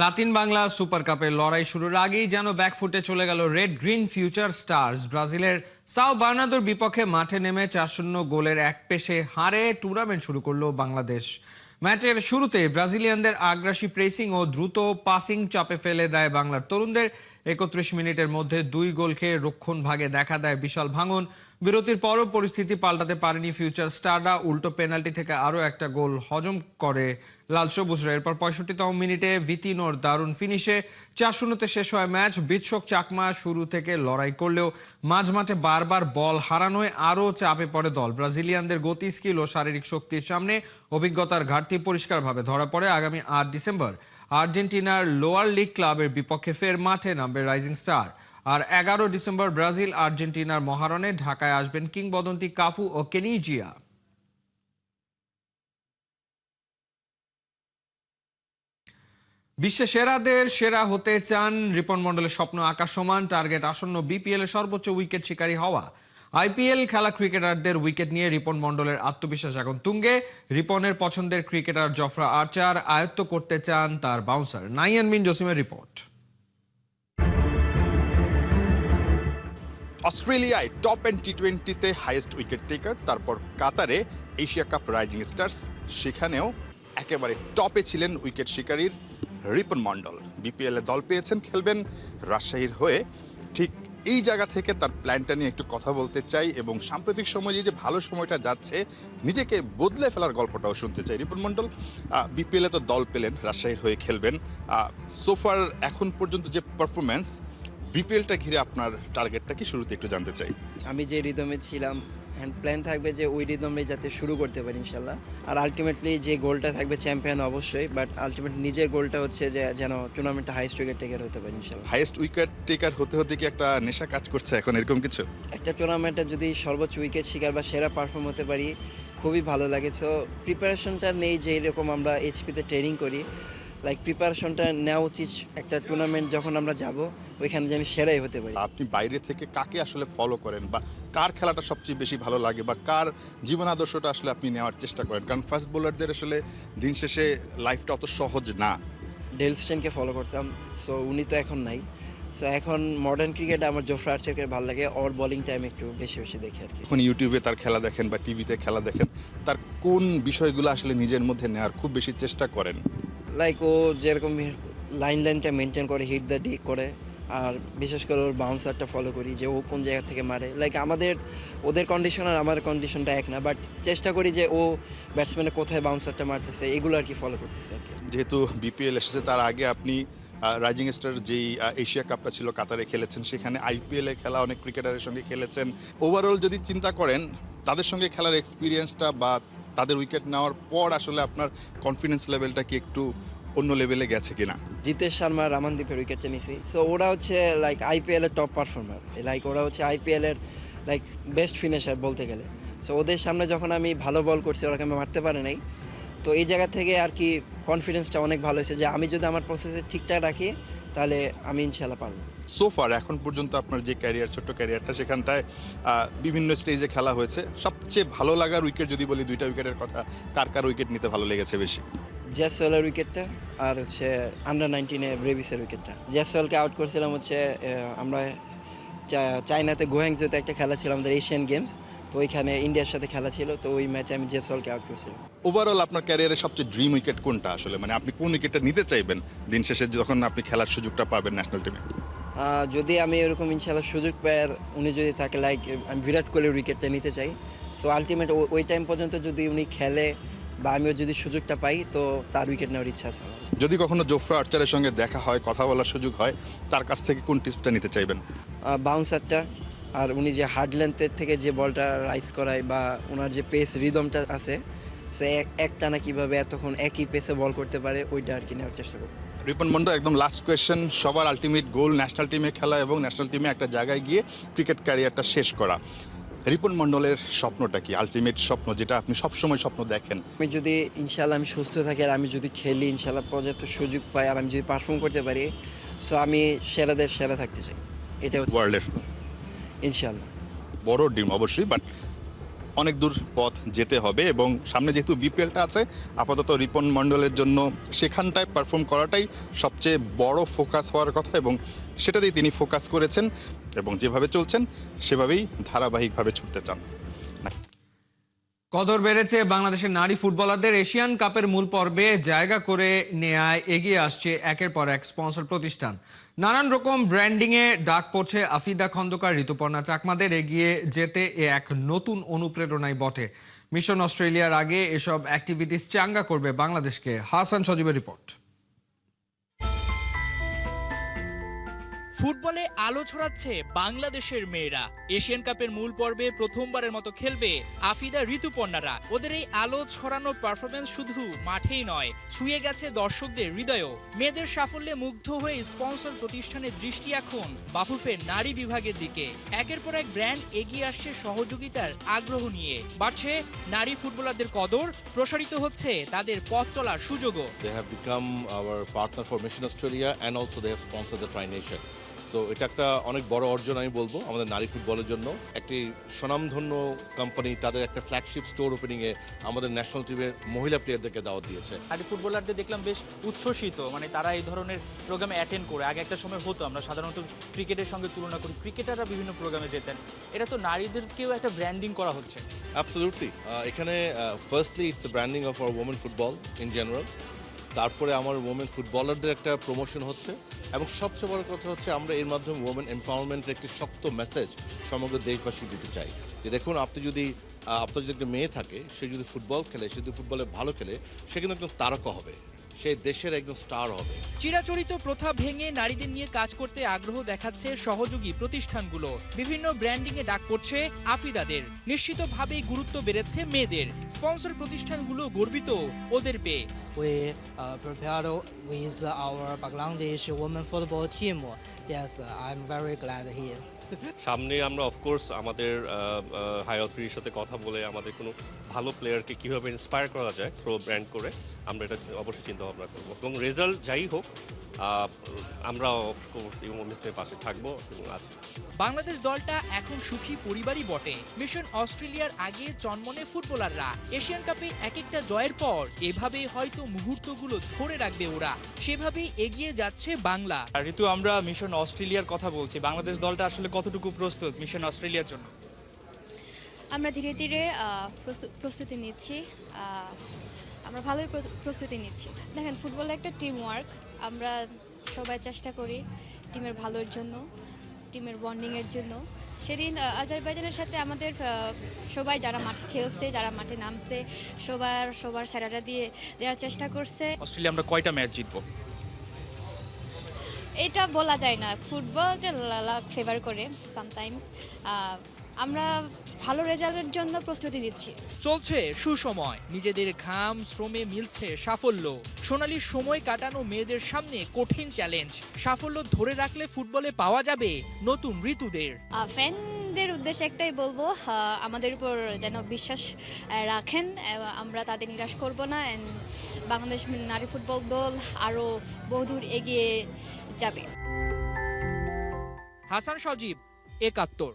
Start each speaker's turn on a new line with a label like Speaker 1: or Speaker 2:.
Speaker 1: Latin Bangla super কাপের লড়াই শুরুর আগেই যেন ব্যাকফুটে চলে গেল রেড গ্রিন ফিউচার স্টার্স ব্রাজিলের সাও বার্নাদোর বিপক্ষে মাঠে নেমে চার শূন্য গোলের এক পেশে হারে টুর্নামেন্ট শুরু করল বাংলাদেশ। ম্যাচের শুরুতে ব্রাজিলিয়ানদের আগ্রাসী প্রেসিং ও দ্রুত পাসিং চাপে ফেলে দেয় বাংলার তরুণদের। একত্রিশ মিনিটের মধ্যে দুই গোল খেয়ে রক্ষণ ভাগে দেখা দেয় বিশাল ভাঙন। বিরতির পরও পরিস্থিতি পাল্টাতে পারেনি ফিউচার স্টাররা উল্টো পেনাল্টি থেকে আরও একটা গোল হজম করে লাল সবুজরা এরপর পঁয়ষট্টিতম মিনিটে ভিতিনোর দারুণ ফিনিশে চার শূন্যতে শেষ হয় ম্যাচ। বিৎসক চাকমা শুরু থেকে লড়াই করলেও মাঝ মাঠে বারবার বল হারানোয় আরও চাপে পড়ে দল। ব্রাজিলিয়ানদের গতি, স্কিল ও শারীরিক শক্তির সামনে অভিজ্ঞতার ঘাটতি পরিষ্কারভাবে ধরা পড়ে আগামী আট ডিসেম্বর। আর্জেন্টিনার লোয়ার লিগ ক্লাবের বিপক্ষে ফের মাঠে নামবে রাইজিং স্টার। আর এগারো ডিসেম্বর ব্রাজিল আর্জেন্টিনার মহারণে ঢাকায় আসবেন কিংবদন্তি কাফু ও কেনিজিয়া। বিশ্বের সেরাদের সেরা হতে চান রিপন মন্ডলের স্বপ্ন আকাশ সমান, টার্গেট আসন্ন বিপিএল এর সর্বোচ্চ উইকেট শিকারী হওয়া। আইপিএল খেলা ক্রিকেটারদের উইকেট নিয়ে রিপন মন্ডলের আত্মবিশ্বাস এখন তুঙ্গে। রিপনের পছন্দের ক্রিকেটার জফরা আর্চার আয়ত্ত করতে চান তার বাউন্সার নাইয়ান মিন জসিমের রিপোর্ট।
Speaker 2: অস্ট্রেলিয়ায় টপ এন্ড টি টোয়েন্টিতে হাইয়েস্ট উইকেট টেকার তারপর কাতারে এশিয়া কাপ রাইজিং স্টার্স সেখানেও একেবারে টপে ছিলেন উইকেট শিকারীর রিপন মণ্ডল। বিপিএলে দল পেয়েছেন, খেলবেন রাজশাহীর হয়ে। ঠিক এই জায়গা থেকে তার প্ল্যানটা নিয়ে একটু কথা বলতে চাই এবং সাম্প্রতিক সময়ে যে ভালো সময়টা যাচ্ছে, নিজেকে বদলে ফেলার গল্পটাও শুনতে চাই। রিপন মণ্ডল বিপিএলে তো দল পেলেন, রাজশাহীর হয়ে খেলবেন। সোফার এখন পর্যন্ত যে পারফরমেন্স বিপিএলটা ঘিরে আপনার টার্গেটটা কি? শুরুতে একটু জানতে চাই।
Speaker 3: আমি যে রিদমে ছিলাম হ্যান্ড প্ল্যান থাকবে যে ওই রিদমে যাতে শুরু করতে পারি ইনশাল্লাহ। আর আলটিমেটলি যে গোলটা থাকবে চ্যাম্পিয়ন অবশ্যই বাট আলটিমেট নিজের গোলটা হচ্ছে যে যেন টুর্নামেন্টটা হাইস্ট উইকেট টেকার হতে পারি ইনশাল্লাহ।
Speaker 2: হাইয়েস্ট উইকেট টেকার হতে হতে কি একটা নেশা কাজ করছে এখন এরকম কিছু?
Speaker 3: একটা টুর্নামেন্টে যদি সর্বোচ্চ উইকেট শিকার বা সেরা পারফর্ম হতে পারি খুবই ভালো লাগে। সো প্রিপারেশনটা নেই যে এরকম আমরা এইচপিতে ট্রেনিং করি। লাইক প্রিপারেশনটা নেওয়া উচিত একটা টুর্নামেন্ট যখন আমরা যাব ওইখানে যে আমি সেরাই হতে পারি।
Speaker 2: আপনি বাইরে থেকে কাকে আসলে ফলো করেন বা কার খেলাটা সবচেয়ে বেশি ভালো লাগে বা কার জীবন আদর্শটা আসলে আপনি নেওয়ার চেষ্টা করেন? কারণ ফাস্ট বোলারদের আসলে দিন শেষে লাইফটা অত সহজ না।
Speaker 3: ডেল স্টেনকে ফলো করতাম সো উনি তো এখন নাই। সো এখন মডার্ন ক্রিকেট আমার জোফরা আর্চারকে ভালো লাগে ওর বোলিং টাইম একটু বেশি বেশি দেখি আর কি।
Speaker 2: এখন ইউটিউবে তার খেলা দেখেন বা টিভিতে খেলা দেখেন তার কোন বিষয়গুলো আসলে নিজের মধ্যে নেওয়ার খুব বেশি চেষ্টা করেন?
Speaker 3: লাইক ও যেরকম লাইন লাইনটা মেনটেন করে হিট দ্য ডিক করে, আর বিশেষ করে ওর বাউন্সারটা ফলো করি, যে ও কোন জায়গা থেকে মারে। লাইক আমাদের, ওদের কন্ডিশন আর আমার কন্ডিশনটা এক না বাট চেষ্টা করি যে ও ব্যাটসম্যানে কোথায় বাউন্সারটা মারতেছে, এগুলো আর কি ফলো করতেছে আর কি।
Speaker 2: যেহেতু বিপিএল এসেছে, তার আগে আপনি রাইজিং স্টার যেই এশিয়া কাপটা ছিল কাতারে খেলেছেন, সেখানে আইপিএলে খেলা অনেক ক্রিকেটারের সঙ্গে খেলেছেন। ওভারঅল যদি চিন্তা করেন, তাদের সঙ্গে খেলার এক্সপিরিয়েন্সটা বা তাদের উইকেট নেওয়ার পর আসলে আপনার কনফিডেন্স লেভেলটা কি একটু অন্য লেভেলে গেছে কিনা?
Speaker 3: জিতেশ শর্মা, রামানদীপের উইকেটটা নিছি। সো ওরা হচ্ছে লাইক আইপিএল এর টপ পারফর্মার লাইক ওরা হচ্ছে আইপিএল এর লাইক বেস্ট ফিনিশার বলতে গেলে। সো ওদের সামনে যখন আমি ভালো বল করছি, ওরাকে আমি মারতে পারে নাই। তো এই জায়গা থেকে আর কি কনফিডেন্সটা অনেক ভালো হয়েছে যে আমি যদি আমার প্রসেসে ঠিকঠাক রাখি, তাহলে আমি ইনশাল্লাহ পারব।
Speaker 2: সোফার এখন পর্যন্ত আপনার যে ক্যারিয়ার ছোট্ট ক্যারিয়ারটা সেখানটায় বিভিন্ন স্টেজে খেলা হয়েছে। সবচেয়ে ভালো লাগার উইকেট যদি বলি দুইটা উইকেটের কথা কার কার উইকেট নিতে ভালো লেগেছে বেশি?
Speaker 3: জ্যাসওয়েলের উইকেটটা আর হচ্ছে আন্ডার নাইনটিনে ব্রেভিসের উইকেটটা জ্যাসওয়েলকে আউট করছিলাম হচ্ছে আমরা চায়নাতে গোহ্যাংজোতে একটা খেলা ছিল আমাদের এশিয়ান গেমস তো ওইখানে ইন্ডিয়ার সাথে খেলা ছিল তো ওই ম্যাচে আমি জেসওয়ালকে আউট করছিলাম।
Speaker 2: ওভারঅল আপনার ক্যারিয়ারের সবচেয়ে ড্রিম উইকেট কোনটা আসলে? মানে আপনি কোন উইকেটটা নিতে চাইবেন দিন শেষে যখন আপনি খেলার সুযোগটা পাবেন ন্যাশনাল টিমে
Speaker 3: যদি আমি এরকম ইনশাল্লাহ সুযোগ পাই আর উনি যদি তাকে লাইক আমি বিরাট কোহলির উইকেটটা নিতে চাই। সো আলটিমেট ওই টাইম পর্যন্ত যদি উনি খেলে বা আমিও যদি সুযোগটা পাই তো তার উইকেট নেওয়ার ইচ্ছা আছে আমার।
Speaker 2: যদি কখনো জোফরা আর্চারের সঙ্গে দেখা হয় কথা বলার সুযোগ হয় তার কাছ থেকে কোন টিপসটা নিতে চাইবেন?
Speaker 3: বাউন্সারটা আর উনি যে হার্ড লেন্থের থেকে যে বলটা রাইজ করায় বা ওনার যে পেস রিদমটা আছে সে এক টানা কীভাবে এতক্ষণ একই পেসে বল করতে পারে ওইটা আর কি নেওয়ার চেষ্টা করব।
Speaker 2: রিপন মন্ডল একদম লাস্ট কোয়েশ্চেন সবার আলটিমেট গোল ন্যাশনাল টিমে খেলা এবং ন্যাশনাল টিমে একটা জায়গায় গিয়ে ক্রিকেট ক্যারিয়ারটা শেষ করা। রিপন মন্ডলের স্বপ্নটা কি? আলটিমেট স্বপ্ন যেটা আপনি সবসময় স্বপ্ন দেখেন?
Speaker 3: আমি যদি ইনশাল্লাহ আমি সুস্থ থাকি আর আমি যদি খেলি ইনশাল্লাহ পর্যাপ্ত সুযোগ পাই আর আমি যদি পারফর্ম করতে পারি সো আমি সেরাদের সেরা থাকতে চাই। এটা
Speaker 2: ওয়ার্ল্ডের
Speaker 3: ইনশাল্লাহ
Speaker 2: বড় ডিম অবশ্যই বাট অনেক দূর পথ যেতে হবে এবং সামনে যেহেতু বিপিএলটা আছে, আপাতত রিপন মণ্ডলের জন্য সেখানটায় পারফর্ম করাটাই সবচেয়ে বড় ফোকাস হওয়ার কথা এবং সেটাতেই তিনি ফোকাস করেছেন এবং যেভাবে চলছেন সেভাবেই ধারাবাহিকভাবে ছুটতে চান।
Speaker 1: কদর বেড়েছে বাংলাদেশের নারী ফুটবলারদের। এশিয়ান কাপের মূল পর্বে জায়গা করে নেয়ায় এগিয়ে আসছে একের পর এক স্পন্সর প্রতিষ্ঠান। নানান রকম ব্র্যান্ডিংয়ে ডাক পড়ছে আফিদা খন্দকার, ঋতুপর্ণা চাকমাদের। এগিয়ে যেতে এ এক নতুন অনুপ্রেরণায় বটে। মিশন অস্ট্রেলিয়ার আগে এসব অ্যাক্টিভিটিস চাঙ্গা করবে বাংলাদেশকে। হাসান সজীবের রিপোর্ট।
Speaker 4: ফুটবলে আলো ছড়াচ্ছে বাংলাদেশের মেয়েরা। এশিয়ান কাপের মূল পর্বে প্রথমবারের মতো খেলবে আফিদা ঋতুপর্ণারা। ওদের এই আলো ছড়ানোর পারফরমেন্স শুধু মাঠেই নয়, ছুঁয়ে গেছে দর্শকদের হৃদয়ও। মেয়েদের সাফল্যে মুগ্ধ হয়ে স্পন্সর প্রতিষ্ঠানের দৃষ্টি এখন বাফুফের নারী বিভাগের দিকে। একের পর এক ব্র্যান্ড এগিয়ে আসছে সহযোগিতার আগ্রহ নিয়ে। বাড়ছে নারী ফুটবলারদের কদর, প্রসারিত হচ্ছে তাদের পথ চলার সুযোগও।
Speaker 5: They have become our partner for Mission Australia and also they have sponsored the Tri Nation. So এটা একটা অনেক বড় অর্জন আমি বলব আমাদের নারী ফুটবলের জন্য। একটি স্বনামধন্য কোম্পানি তাদের একটা ফ্ল্যাগশিপ স্টোর ওপেনিংয়ে আমাদের ন্যাশনাল টিমের মহিলা প্লেয়ারদেরকে দাওয়াত দিয়েছে।
Speaker 4: নারী ফুটবলারদের দেখলাম বেশ উচ্ছ্বসিত মানে তারা এই ধরনের প্রোগ্রামে অ্যাটেন্ড করে। আগে একটা সময় হতো আমরা সাধারণত ক্রিকেটের সঙ্গে তুলনা করি ক্রিকেটাররা বিভিন্ন প্রোগ্রামে যেতেন। এটা তো নারীদেরকেও একটা ব্র্যান্ডিং করা হচ্ছে।
Speaker 5: অ্যাবসলিউটলি এখানে firstly it's branding of our women football in general তারপরে আমার ওমেন ফুটবলারদের একটা প্রমোশন হচ্ছে। এবং সবচেয়ে বড় কথা হচ্ছে আমরা এর মাধ্যমে ওমেন এম্পাওয়ারমেন্টের একটি শক্ত মেসেজ সমগ্র দেশবাসী দিতে চাই। যে দেখুন, আপনি যদি আপনার যদি একটা মেয়ে থাকে, সে যদি ফুটবল খেলে, সে যদি ফুটবলে ভালো খেলে, সে কিন্তু একজন তারকা হবে। সে দেশের একজন স্টার হবে।
Speaker 4: চিরাচরিত প্রথা ভেঙে নারীদের নিয়ে কাজ করতে আগ্রহ দেখাচ্ছে সহযোগী প্রতিষ্ঠানগুলো। বিভিন্ন ব্র্যান্ডিং এ ডাক পড়ছে আফিদাদের নিশ্চিতভাবেই গুরুত্ব বেড়েছে মেয়েদের। স্পন্সর প্রতিষ্ঠানগুলো গর্বিত ওদের পেয়ে।
Speaker 6: We uh, prepared with our Bangladesh women football team. Yes, I'm very glad here.
Speaker 7: সামনে আমরা অফকোর্স আমাদের হাই অথরিটির সাথে কথা বলে আমাদের কোনো ভালো প্লেয়ারকে কীভাবে ইন্সপায়ার করা যায় থ্রো ব্র্যান্ড করে আমরা এটা অবশ্যই চিন্তা ভাবনা করব। এবং রেজাল্ট যাই হোক আমরা অফকোর্স অনুষ্ঠানের পাশে থাকব এবং আছি।
Speaker 4: বাংলাদেশ দলটা এখন সুখী পরিবারই বটে। মিশন অস্ট্রেলিয়ার আগে চনমনে ফুটবলাররা। এশিয়ান কাপে এক একটা জয়ের পর এভাবে হয়তো মুহূর্তগুলো ধরে রাখবে ওরা। সেভাবেই এগিয়ে যাচ্ছে বাংলা। ঋতু আমরা মিশন অস্ট্রেলিয়ার কথা বলছি। বাংলাদেশ দলটা আসলে কতটুকু প্রস্তুত মিশন অস্ট্রেলিয়ার জন্য?
Speaker 8: আমরা ধীরে ধীরে প্রস্তুতি নিচ্ছি। আমরা ভালোই প্রস- প্রস্তুতি নিচ্ছি। দেখেন ফুটবল একটা টিম ওয়ার্ক আমরা সবাই চেষ্টা করি টিমের ভালোর জন্য টিমের বন্ডিংয়ের জন্য। সেদিন আজারবাইজানের সাথে আমাদের সবাই যারা মাঠে খেলছে যারা মাঠে নামছে সবার সবার সেরাটা দিয়ে দেওয়ার চেষ্টা করছে।
Speaker 4: অস্ট্রেলিয়া আমরা কয়টা ম্যাচ জিতবো?
Speaker 8: এটা বলা যায় না। ফুটবলটা লাক ফেভার করে সামটাইমস আমরা ভালো রেজাল্টের জন্য প্রস্তুতি নিচ্ছি।
Speaker 4: চলছে সুসময়। নিজেদের ঘাম শ্রমে মিলছে সাফল্য। সোনালি সময় কাটানো মেয়েদের সামনে কঠিন চ্যালেঞ্জ সাফল্য ধরে রাখলে ফুটবলে পাওয়া যাবে নতুন ঋতুদের।
Speaker 8: ফ্যানদের উদ্দেশ্যে একটাই বলব আমাদের উপর যেন বিশ্বাস রাখেন আমরা তাদের নিরাশ করব না অ্যান্ড বাংলাদেশ নারী ফুটবল দল আরও বহুদূর এগিয়ে যাবে।
Speaker 4: হাসান সজীব একাত্তর।